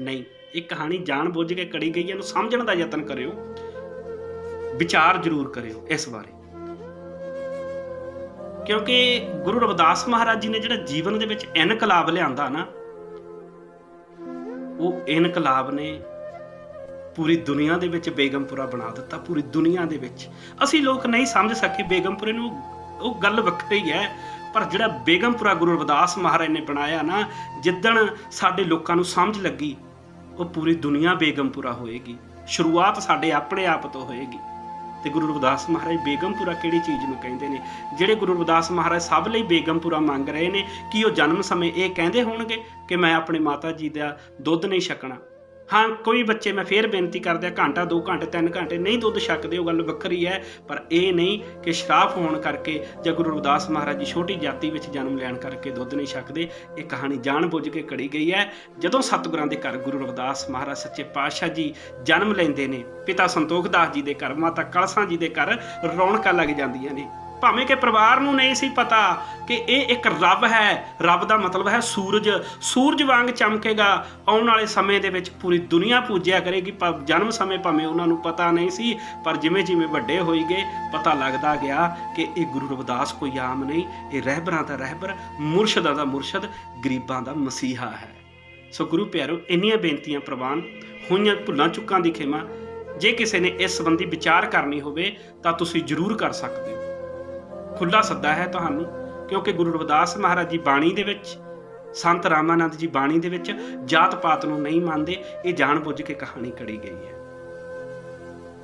ਨਹੀਂ, ਇਹ ਕਹਾਣੀ ਜਾਣ ਬੁੱਝ ਕੇ ਕੜੀ ਗਈ ਹੈ, ਇਹਨੂੰ ਸਮਝਣ ਦਾ ਯਤਨ ਕਰਿਓ। ਵਿਚਾਰ ਜ਼ਰੂਰ ਕਰਿਓ ਇਸ ਬਾਰੇ। ਕਿਉਂਕਿ ਗੁਰੂ ਰਵਿਦਾਸ ਮਹਾਰਾਜ ਜੀ ਨੇ ਜਿਹੜਾ ਜੀਵਨ ਦੇ ਵਿੱਚ ਇਨਕਲਾਬ ਲਿਆਂਦਾ ਨਾ ਉਹ ਇਨਕਲਾਬ ਨੇ ਪੂਰੀ ਦੁਨੀਆ ਦੇ ਵਿੱਚ ਬੇਗਮਪੁਰਾ ਬਣਾ ਦਿੱਤਾ, ਪੂਰੀ ਦੁਨੀਆ ਦੇ ਵਿੱਚ। ਅਸੀਂ ਲੋਕ ਨਹੀਂ ਸਮਝ ਸਕੇ ਬੇਗਮਪੁਰੇ ਨੂੰ, ਉਹ ਗੱਲ ਵੱਖਰੀ ਹੈ, ਪਰ ਜਿਹੜਾ ਬੇਗਮਪੁਰਾ ਗੁਰੂ ਰਵਿਦਾਸ ਮਹਾਰਾਜ ਨੇ ਬਣਾਇਆ ਨਾ, ਜਿੱਦਣ ਸਾਡੇ ਲੋਕਾਂ ਨੂੰ ਸਮਝ ਲੱਗੀ, ਉਹ ਪੂਰੀ ਦੁਨੀਆ ਬੇਗਮਪੁਰਾ ਹੋਏਗੀ। ਸ਼ੁਰੂਆਤ ਸਾਡੇ ਆਪਣੇ ਆਪ ਤੋਂ ਹੋਏਗੀ। ਤੇ ਗੁਰੂ ਰਵਿਦਾਸ ਮਹਾਰਾਜ ਬੇਗਮਪੁਰਾ ਕਿਹੜੀ ਚੀਜ਼ ਨੂੰ ਕਹਿੰਦੇ ਨੇ? ਜਿਹੜੇ ਗੁਰੂ ਰਵਿਦਾਸ ਮਹਾਰਾਜ ਸਭ ਲਈ ਬੇਗਮਪੁਰਾ ਮੰਗ ਰਹੇ ਨੇ, ਕਿ ਉਹ ਜਨਮ ਸਮੇਂ ਇਹ ਕਹਿੰਦੇ ਹੋਣਗੇ ਕਿ ਮੈਂ ਆਪਣੇ ਮਾਤਾ ਜੀ ਦਾ ਦੁੱਧ ਨਹੀਂ ਛਕਣਾ? ਹਾਂ, ਕੋਈ ਬੱਚੇ, ਮੈਂ ਫੇਰ ਬੇਨਤੀ ਕਰਦਿਆ ਘੰਟਾ 2 ਘੰਟੇ 3 ਘੰਟੇ, ਨਹੀਂ ਦੁੱਧ ਛਕਦੇ ਉਹ ਗੱਲ ਵੱਖਰੀ ਹੈ, ਪਰ ਇਹ ਨਹੀਂ ਕਿ ਸ਼ਰਾਫ ਹੋਣ ਕਰਕੇ ਜਾਂ ਗੁਰੂ ਰਵਿਦਾਸ ਮਹਾਰਾਜ ਜੀ ਛੋਟੀ ਜਾਤੀ ਵਿੱਚ ਜਨਮ ਲੈਣ ਕਰਕੇ ਦੁੱਧ ਨਹੀਂ ਛਕਦੇ। ਇਹ ਕਹਾਣੀ ਜਾਣ ਬੁੱਝ ਕੇ ਘੜੀ ਗਈ ਹੈ। ਜਦੋਂ ਸਤਿਗੁਰਾਂ ਦੇ ਘਰ ਗੁਰੂ ਰਵਿਦਾਸ ਮਹਾਰਾਜ ਸੱਚੇ ਪਾਤਸ਼ਾਹ ਜੀ ਜਨਮ ਲੈਂਦੇ ਨੇ, ਪਿਤਾ ਸੰਤੋਖ ਦਾਸ ਜੀ ਦੇ ਘਰ, ਮਾਤਾ ਕਲਸਾਂ ਜੀ ਦੇ ਘਰ ਰੌਣਕਾਂ ਲੱਗ ਜਾਂਦੀਆਂ ਨੇ। ਭਾਵੇਂ ਕਿ ਪਰਿਵਾਰ ਨੂੰ ਨਹੀਂ ਸੀ ਪਤਾ ਕਿ ਇਹ ਇੱਕ ਰੱਬ ਹੈ, ਰੱਬ ਦਾ ਮਤਲਬ ਹੈ ਸੂਰਜ। ਸੂਰਜ ਵਾਂਗ ਚਮਕੇਗਾ, ਆਉਣ ਵਾਲੇ ਸਮੇਂ ਦੇ ਵਿੱਚ ਪੂਰੀ ਦੁਨੀਆ ਪੂਜਿਆ ਕਰੇਗੀ, ਪਰ ਜਨਮ ਸਮੇਂ ਭਾਵੇਂ ਉਹਨਾਂ ਨੂੰ ਪਤਾ ਨਹੀਂ ਸੀ, ਪਰ ਜਿਵੇਂ ਜਿਵੇਂ ਵੱਡੇ ਹੋਈ ਪਤਾ ਲੱਗਦਾ ਗਿਆ ਕਿ ਇਹ ਗੁਰੂ ਰਵਿਦਾਸ ਕੋਈ ਆਮ ਨਹੀਂ, ਇਹ ਰਹਿਬਰਾਂ ਦਾ ਰਹਿਬਰ, ਮੁਰਸ਼ਦਾਂ ਦਾ ਮੁਰਸ਼ਦ, ਗਰੀਬਾਂ ਦਾ ਮਸੀਹਾ ਹੈ। ਸੋ ਗੁਰੂ ਪਿਆਰੋ, ਇੰਨੀਆਂ ਬੇਨਤੀਆਂ ਪ੍ਰਵਾਨ, ਹੋਈਆਂ ਭੁੱਲਾਂ ਚੁੱਕਾਂ ਦੀ ਖਿਮਾ, ਜੇ ਕਿਸੇ ਨੇ ਇਸ ਸੰਬੰਧੀ ਵਿਚਾਰ ਕਰਨੀ ਹੋਵੇ, ਤਾਂ ਤੁਸੀਂ ਜ਼ਰੂਰ ਕਰ ਸਕਦੇ ਹੋ। ਖੁੱਲਾ ਸੱਦਾ ਹੈ ਤੁਹਾਨੂੰ, ਕਿਉਂਕਿ ਗੁਰੂ ਰਵਿਦਾਸ ਮਹਾਰਾਜ ਜੀ ਬਾਣੀ ਦੇ ਵਿੱਚ, ਸੰਤ ਰਾਮਾਨੰਦ ਜੀ ਬਾਣੀ ਦੇ ਵਿੱਚ ਜਾਤ ਪਾਤ ਨੂੰ ਨਹੀਂ ਮੰਨਦੇ, ਇਹ ਜਾਣਬੁੱਝ ਕੇ ਕਹਾਣੀ ਕੜੀ ਗਈ ਹੈ।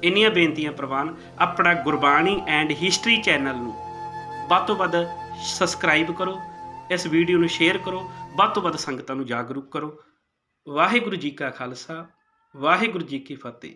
ਇੰਨੀਆਂ ਬੇਨਤੀਆਂ ਪ੍ਰਵਾਨ, ਆਪਣਾ ਗੁਰਬਾਣੀ ਐਂਡ ਹਿਸਟਰੀ ਚੈਨਲ ਨੂੰ ਵੱਧ ਤੋਂ ਵੱਧ ਸਬਸਕ੍ਰਾਈਬ ਕਰੋ, ਇਸ ਵੀਡੀਓ ਨੂੰ ਸ਼ੇਅਰ ਕਰੋ, ਵੱਧ ਤੋਂ ਵੱਧ ਸੰਗਤਾਂ ਨੂੰ ਜਾਗਰੂਕ ਕਰੋ। ਵਾਹਿਗੁਰੂ ਜੀ ਕਾ ਖਾਲਸਾ, ਵਾਹਿਗੁਰੂ ਜੀ ਕੀ ਫਤਿਹ।